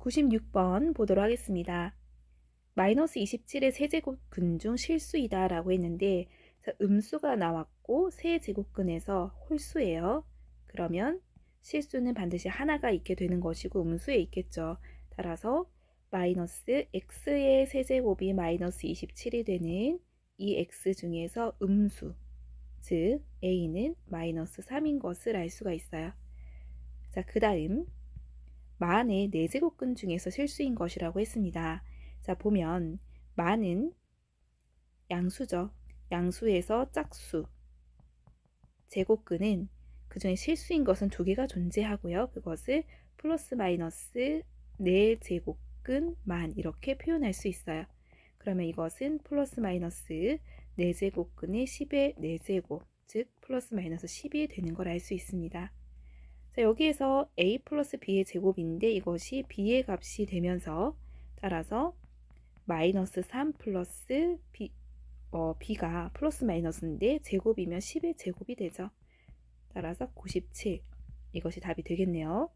96번 보도록 하겠습니다. 마이너스 27의 세제곱근 중 실수이다 라고 했는데 자, 음수가 나왔고 세제곱근에서 홀수예요. 그러면 실수는 반드시 하나가 있게 되는 것이고 음수에 있겠죠. 따라서 마이너스 x의 세제곱이 마이너스 27이 되는 이 x 중에서 음수 즉 a는 마이너스 3인 것을 알 수가 있어요. 자, 그 다음 만의 네제곱근 중에서 실수인 것이라고 했습니다. 자, 보면 만은 양수죠. 양수에서 짝수. 제곱근은 그 중에 실수인 것은 두 개가 존재하고요. 그것을 플러스 마이너스 4제곱근 만 이렇게 표현할 수 있어요. 그러면 이것은 플러스 마이너스 4제곱근의 10의 4제곱, 즉 플러스 마이너스 10이 되는 걸 알 수 있습니다. 자, 여기에서 a 플러스 b의 제곱인데 이것이 b의 값이 되면서 따라서 마이너스 3 플러스 b, 어, b가 플러스 마이너스인데 제곱이면 10의 제곱이 되죠. 따라서 97 이것이 답이 되겠네요.